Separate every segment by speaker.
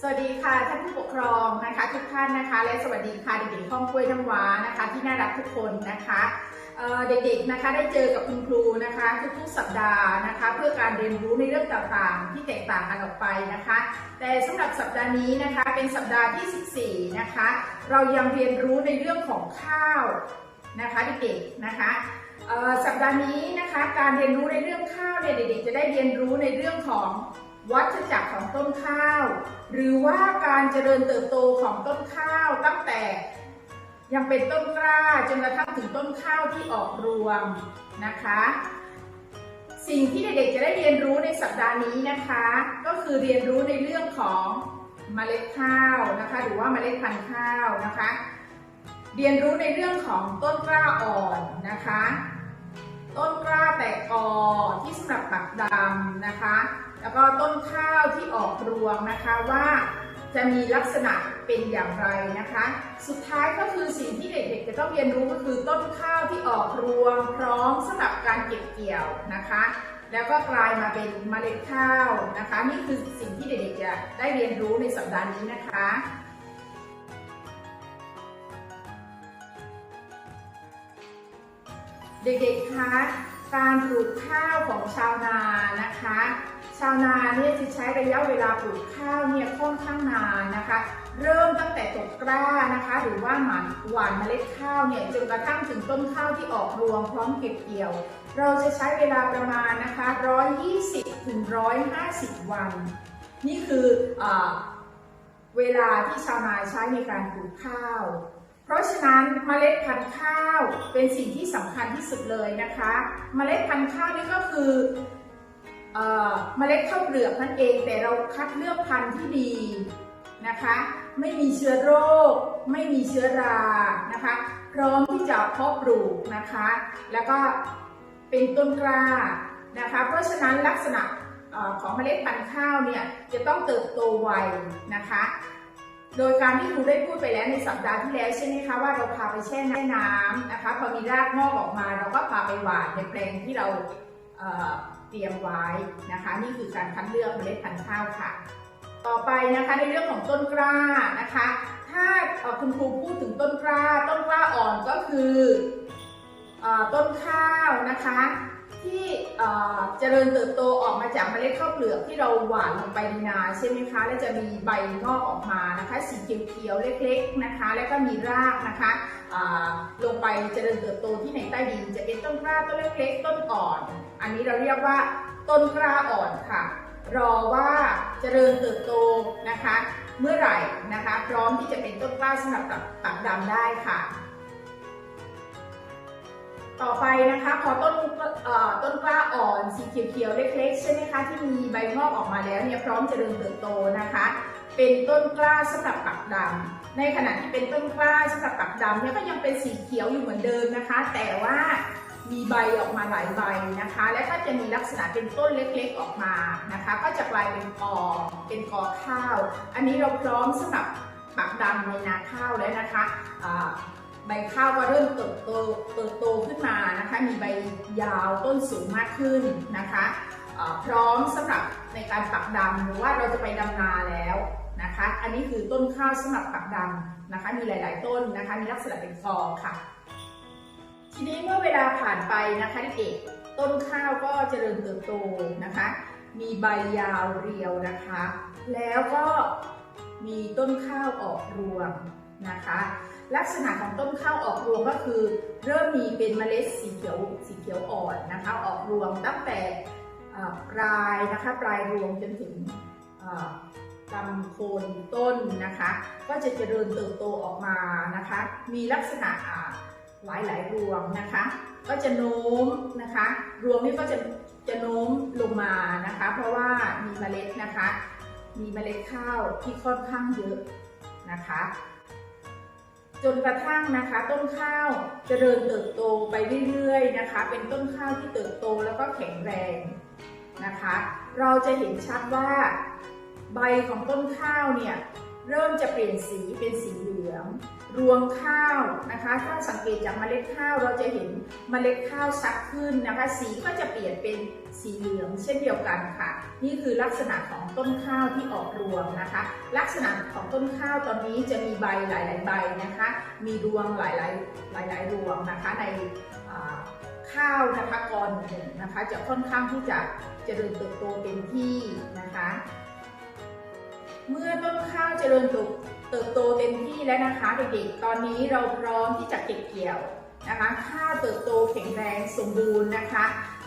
Speaker 1: สวัสดีค่ะท่านผู้ปกครองนะคะทุกท่านนะคะ และสวัสดีค่ะเด็กๆห้องกล้วยน้ำว้านะคะ ที่น่ารักทุกคนนะคะเเด็กๆนะคะได้เจอกับคุณครูนะคะทุกๆสัปดาห์นะคะ เพื่อการเรียนรู้ในเรื่องต่างๆ ที่แตกต่างกันออกไปนะคะ แต่สำหรับสัปดาห์นี้นะคะเป็นสัปดาห์ที่ 14 นะคะ เรายังเรียนรู้ในเรื่องของข้าวนะคะเด็กๆนะคะสัปดาห์นี้นะคะการเรียนรู้ในเรื่องข้าวเนี่ยเด็กๆจะได้เรียนรู้ในเรื่องของ วัฏจักรของต้นข้าว หรือว่าการเจริญเติบโตของต้นข้าวตั้งแต่ยังเป็นต้นกล้าจนกระทั่งถึงต้นข้าวที่ออกรวงนะคะ สิ่งที่เด็กๆจะได้เรียนรู้ในสัปดาห์นี้นะคะ ก็คือเรียนรู้ในเรื่องของเมล็ดข้าวนะคะ หรือว่าเมล็ดพันธุ์ข้าวนะคะ เรียนรู้ในเรื่องของต้นกล้าอ่อนนะคะ ต้นกล้าแตกกอที่สำหรับปักดำนะคะ แล้วก็ต้นข้าวที่ออกรวงนะคะว่าจะมีลักษณะเป็นอย่างไรนะคะ สุดท้ายก็คือสิ่งที่เด็กๆ จะต้องเรียนรู้ก็คือต้นข้าวที่ออกรวงพร้อมสำหรับการเก็บเกี่ยวนะคะ แล้วก็กลายมาเป็นเมล็ดข้าวนะคะ นี่คือสิ่งที่เด็กๆจะได้เรียนรู้ในสัปดาห์นี้นะคะเด็กๆ คะ การปลูกข้าวของชาวนานะคะ ชาวนาเนี่ยจะใช้ระยะเวลาปลูกข้าวเนี่ยค่อนข้างนานนะคะ เริ่มตั้งแต่ตกกล้านะคะ หรือว่าหมันหวานเมล็ดข้าวเนี่ยจนกระทั่งถึงต้นข้าวที่ออกรวงพร้อมเก็บเกี่ยว เราจะใช้เวลาประมาณนะคะ 120ถึง150 วัน นี่คืออเวลาที่ชาวนาใช้ในการปลูกข้าว เพราะฉะนั้นเมล็ดพันธุ์ข้าวเป็นสิ่งที่สำคัญที่สุดเลยนะคะ เมล็ดพันธุ์ข้าวนี่ก็คือ เมล็ดข้าวเปลือกนั่นเอง แต่เราคัดเลือกพันธุ์ที่ดีนะคะ ไม่มีเชื้อโรค ไม่มีเชื้อรานะคะ พร้อมที่จะเพาะปลูกนะคะ แล้วก็เป็นต้นกล้านะคะ เพราะฉะนั้นลักษณะอของเมล็ดพันธุ์ข้าวเนี่ยจะต้องเติบโตไวนะคะ โดยการที่ครูได้พูดไปแล้วในสัปดาห์ที่แล้วใช่ไหมคะว่าเราพาไปแช่น้ำนะคะ พอมีรากงอกออกมา เราก็พาไปหว่านในแปลงที่เรา เตรียมไว้นะคะ นี่คือการคัดเลือกเมล็ดพันธุ์ข้าวค่ะ ต่อไปนะคะในเรื่องของต้นกล้านะคะ ถ้าคุณครูพูดถึงต้นกล้า ต้นกล้าอ่อนก็คืออต้นข้าวนะคะ ที่เจริญเติบโตออกมาจากเมล็ดข้าวเปลือกที่เราหว่านลงไปในนาใช่ไหมคะ และจะมีใบงอกออกมานะคะ สีเขียวๆเล็ก ๆนะคะ แล้วก็มีรากนะคะลงไปเจริญเติบโตที่ในใต้ดิน จะเป็นต้นกล้าต้นเล็ก ๆ ต้นอ่อน อันนี้เราเรียกว่าต้นกล้าอ่อนค่ะ รอว่าเจริญเติบโตนะคะ เมื่อไหร่นะคะ พร้อมที่จะเป็นต้นกล้าสำหรับปักดำได้ค่ะ ต่อไปนะคะพอต้นต้นกล้าอ่อนสีเขียวๆเล็กๆใช่ไหมคะที่มีใบงอกออกมาแล้วเนี่ยพร้อมเจริญเติบโตนะคะ เป็นต้นกล้าสำหรับปักดำในขณะที่เป็นต้นกล้าสำหรับปักดำเนี่ยก็ยังเป็นสีเขียวอยู่เหมือนเดิมนะคะ แต่ว่ามีใบออกมาหลายใบนะคะ และก็จะมีลักษณะเป็นต้นเล็กๆออกมานะคะ ก็จะกลายเป็นกอเป็นกอข้าว อันนี้เราพร้อมสำหรับปักดำในนาข้าวแล้วนะคะใบข้าวก็เริ่มเติบโตเติบโต นะคะมีใบยาวต้นสูงมากขึ้นนะคะพร้อมสำหรับในการปักดำหรือว่าเราจะไปดำนาแล้วนะคะ อันนี้คือต้นข้าวสำหรับปักดำนะคะ มีหลาย ๆ ต้นนะคะ มีลักษณะเป็นกอค่ะ ทีนี้เมื่อเวลาผ่านไปนะคะเด็กต้นข้าวก็เจริญเติบโตนะคะ มีใบยาวเรียวนะคะ แล้วก็มีต้นข้าวออกรวงนะคะ ลักษณะของต้นข้าวออกรวงก็คือ เริ่มมีเป็นเมล็ดสีเขียวสีเขียวอ่อนนะคะ ออกรวงตั้งแต่ปลายนะคะปลายรวงจนถึงลำโคนต้นนะคะ ก็จะเจริญเติบโตออกมานะคะ มีลักษณะหลายหลายรวงนะคะ ก็จะโน้มนะคะ รวงนี้ก็จะจะโน้มลงมานะคะ เพราะว่ามีเมล็ดนะคะ มีเมล็ดข้าวที่ค่อนข้างเยอะนะคะ จนกระทั่งนะคะต้นข้าวจเจริญเติบโตไปเรื่อยๆนะคะ เป็นต้นข้าวที่เติบโตแล้วก็แข็งแรงนะคะ เราจะเห็นชัดว่าใบของต้นข้าวเนี่ยเริ่มจะเปลี่ยนสีเป็นสีเหลือง รวงข้าวนะคะ ถ้าสังเกตจากเมล็ดข้าวเราจะเห็นเมล็ดข้าวชัดขึ้นนะคะ สีก็จะเปลี่ยนเป็นสีเหลืองเช่นเดียวกันค่ะ นี่คือลักษณะของต้นข้าวที่ออกรวงนะคะ ลักษณะของต้นข้าวตอนนี้จะมีใบหลาย ๆ ใบนะคะ มีรวงหลายๆหลาย ๆ รวงนะคะในข้าวนะคะกรหนึ่งนะคะ จะค่อนข้างที่จะเจริญเติบโตเต็มที่นะคะ เมื่อต้นข้าวเจริญเติบ เติบโตเต็มที่แล้วนะคะเด็กๆ ตอนนี้เราพร้อมที่จะเก็บเกี่ยวนะคะข้าวเติบโตแข็งแรงสมบูรณ์นะคะ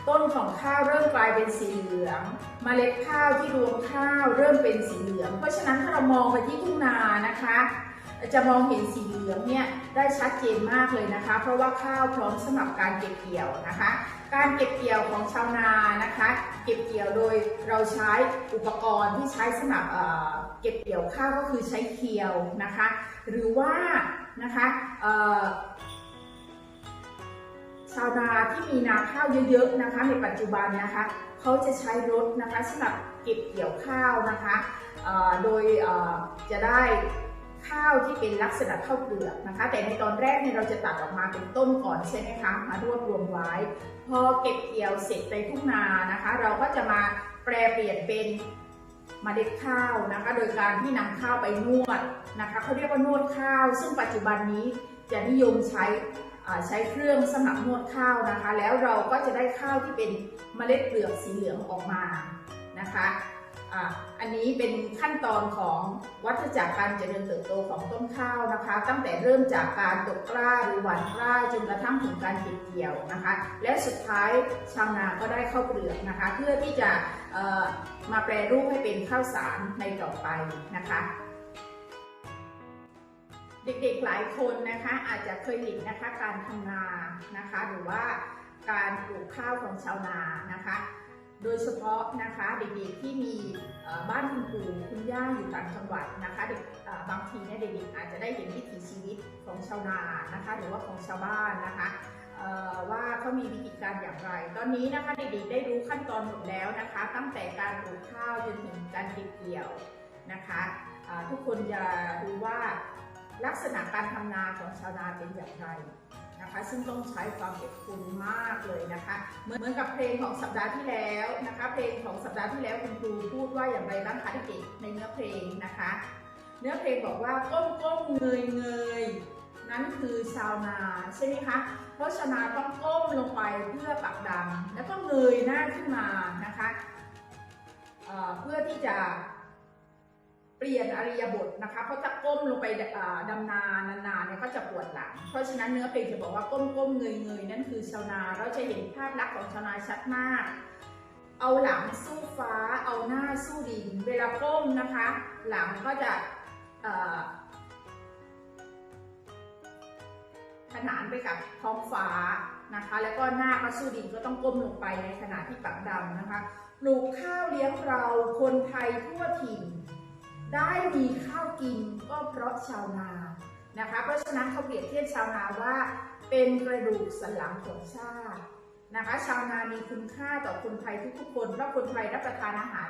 Speaker 1: ต้นของข้าวเริ่มกลายเป็นสีเหลืองเมล็ดข้าวที่รวงข้าวเริ่มเป็นสีเหลือง เพราะฉะนั้นถ้าเรามองไปที่ทุ่งนานะคะ จะมองเห็นสีเหลืองเนี่ยได้ชัดเจนมากเลยนะคะ เพราะว่าข้าวพร้อมสำหรับการเก็บเกี่ยวนะคะ การเก็บเกี่ยวของชาวนานะคะ เก็บเกี่ยวโดยเราใช้อุปกรณ์ที่ใช้สำหรับเก็บเกี่ยวข้าวก็คือใช้เคียวนะคะ หรือว่านะคะชาวนาที่มีนาข้าวเยอะๆนะคะในปัจจุบันนะคะเขาจะใช้รถนะคะสำหรับเก็บเกี่ยวข้าวนะคะโดยจะได้ ข้าวที่เป็นลักษณะข้าวเปลือกนะคะ แต่ในตอนแรกเนี่ยเราจะตัดออกมาเป็นต้นก่อนใช่ไหมคะมารวบรวมไว้ พอเก็บเกี่ยวเสร็จในทุ่งนานะคะ เราก็จะมาแปลเปลี่ยนเป็นเมล็ดข้าวนะคะ โดยการที่นำข้าวไปนวดนะคะเขาเรียกว่านวดข้าว ซึ่งปัจจุบันนี้จะนิยมใช้ใช้เครื่องสำหรับนวดข้าวนะคะ แล้วเราก็จะได้ข้าวที่เป็นเมล็ดเปลือกสีเหลืองออกมานะคะ อันนี้เป็นขั้นตอนของวัฏจักรการเจริญเติบโตของต้นข้าวนะคะ ตั้งแต่เริ่มจากการตกกล้าหรือหว่านกล้าจนกระทั่งถึงการเก็บเกี่ยวนะคะ และสุดท้ายชาวนาก็ได้ข้าวเปลือกนะคะ เพื่อที่จะมาแปรรูปให้เป็นข้าวสารในต่อไปนะคะเด็กๆ หลายคนนะคะอาจจะเคยเห็นนะคะการทำนานะคะ หรือว่าการปลูกข้าวของชาวนานะคะ โดยเฉพาะนะคะเด็กๆที่มีบ้านคุณปู่คุณย่าอยู่ต่างจังหวัดนะคะเด็กบางทีเนี่ยเด็กๆอาจจะได้เห็นวิถีชีวิตของชาวนานะคะหรือว่าของชาวบ้านนะคะว่าเขามีวิธีการอย่างไร ตอนนี้นะคะเด็กๆได้รู้ขั้นตอนหมดแล้วนะคะ ตั้งแต่การปลูกข้าวจนถึงการเก็บเกี่ยวนะคะทุกคนจะรู้ว่าลักษณะการทำนาของชาวนาเป็นอย่างไร นะคะ ซึ่งต้องใช้ความเอดทนมากเลยนะคะเหมือนกับเพลงของสัปดาห์ที่แล้วนะคะ เพลงของสัปดาห์ที่แล้วคุณครูพูดว่าอย่างไรบ้างคะเด็กในเนื้อเพลงนะคะ เนื้อเพลงบอกว่าก้มก้มเงยเงยนั่นคือชาวนาใช่ไหมคะ เพราะชาวนาต้องก้มลงไปเพื่อปักดำแล้วก็เงยหน้าขึ้นมานะคะเเพื่อที่จะ เปลี่ยนอริยบทนะคะ เพราะถ้าก้มลงไปอ่าดำนานานๆเนี่ยก็จะปวดหลัง เพราะฉะนั้นเนื้อเพลงจะบอกว่าก้มก้มเงยเงยนั่นคือชาวนา เราจะเห็นภาพลักษณ์ของชาวนาชัดมาก เอาหลังสู้ฟ้า เอาหน้าสู้ดิน เวลาก้มนะคะ หลังก็จะขนานไปกับท้องฟ้านะคะ แล้วก็หน้าก็สู้ดินก็ต้องก้มลงไปในขณะที่ปักดำนะคะ ปลูกข้าวเลี้ยงเราคนไทยทั่วถิ่น ได้มีข้าวกินก็เพราะชาวนานะคะ เพราะฉะนั้นเขาเปรียบเทียบชาวนาว่า เป็นกระดูกสันหลังของชาตินะคะ ชาวนามีคุณค่าต่อคนไทยทุกๆคนเพราะคนไทยรับประทานอาหาร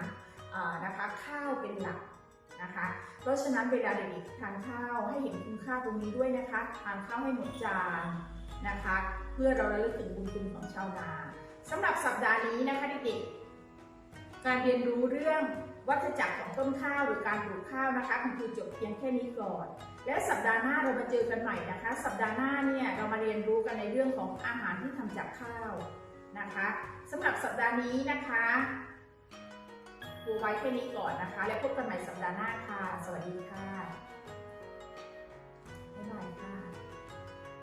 Speaker 1: นะคะข้าวเป็นหลักนะคะ เพราะฉะนั้นเวลาเด็กๆทานข้าวให้เห็นคุณค่าตรงนี้ด้วยนะคะทานข้าวให้หมดจานนะคะ เพื่อเราระลึกถึงบุญคุณของชาวนาสำหรับสัปดาห์นี้นะคะเด็กๆการเรียนรู้เรื่อง วัฏจักรของต้นข้าวหรือการปลูกข้าวนะคะคุณครูจบเพียงแค่นี้ก่อน และสัปดาห์หน้าเรามาเจอกันใหม่นะคะ สัปดาห์หน้าเนี่ยเรามาเรียนรู้กันในเรื่องของอาหารที่ทำจากข้าวนะคะสำหรับสัปดาห์นี้นะคะครูไว้แค่นี้ก่อนนะคะ แล้วพบกันใหม่สัปดาห์หน้าค่ะ สวัสดีค่ะบ๊ายบายค่ะ